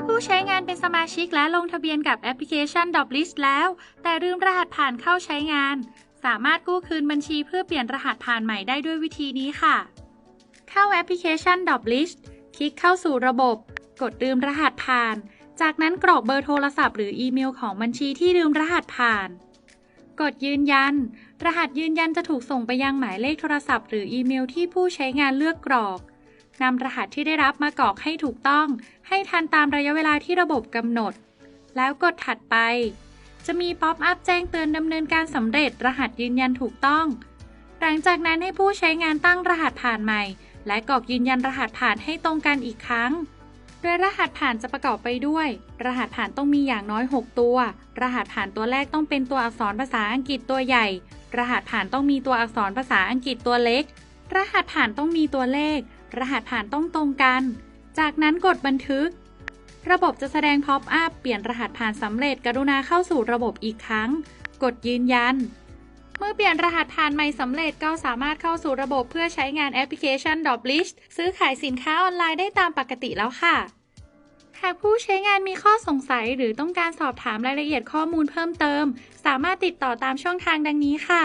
อผู้ใช้งานเป็นสมาชิกและลงทะเบียนกับแอปพลิเคชัน d o b l i s t แล้ว แต่ลืมรหัสผ่านเข้าใช้งาน สามารถกู้คืนบัญชีเพื่อเปลี่ยนรหัสผ่านใหม่ได้ด้วยวิธีนี้ค่ะ เข้าแอปพลิเคชัน d o b l i s t คลิกเข้าสู่ระบบ กดลืมรหัสผ่าน จากนั้นกรอกเบอร์โทรศัพท์หรืออีเมลของบัญชีที่ลืมรหัสผ่าน กดยืนยัน รหัสยืนยันจะถูกส่งไปยังหมายเลขโทรศัพท์ หรืออีเมลที่ผู้ใช้งานเลือกกรอก นำรหัสที่ได้รับมากรอกให้ถูกต้อง ให้ทันตามระยะเวลาที่ระบบกำหนด แล้วกดถัดไป จะมีป๊อปอัพแจ้งเตือนดำเนินการสำเร็จรหัสยืนยันถูกต้อง หลังจากนั้นให้ผู้ใช้งานตั้งรหัสผ่านใหม่ และกรอกยืนยันรหัสผ่านให้ตรงกันอีกครั้ง โดยรหัสผ่านจะประกอบไปด้วย รหัสผ่านต้องมีอย่างน้อย 6 ตัว รหัสผ่านตัวแรกต้องเป็นตัวอักษรภาษาอังกฤษตัวใหญ่ รหัสผ่านต้องมีตัวอักษรภาษาอังกฤษตัวเล็ก รหัสผ่านต้องมีตัวเลข รหัสผ่านต้องตรงกัน จากนั้นกดบันทึก ระบบจะแสดงพ็อปอัพเปลี่ยนรหัสผ่านสำเร็จกรุณาเข้าสู่ระบบอีกครั้ง กดยืนยัน เมื่อเปลี่ยนรหัสผ่านใหม่สำเร็จก็สามารถเข้าสู่ระบบเพื่อใช้งานแอปพลิเคชัน d o b l i s h ซื้อขายสินค้าออนไลน์ได้ตามปกติแล้วค่ะหากผู้ใช้งานมีข้อสงสัยหรือต้องการสอบถามรายละเอียดข้อมูลเพิ่มเติม สามารถติดต่อตามช่องทางดังนี้ค่ะ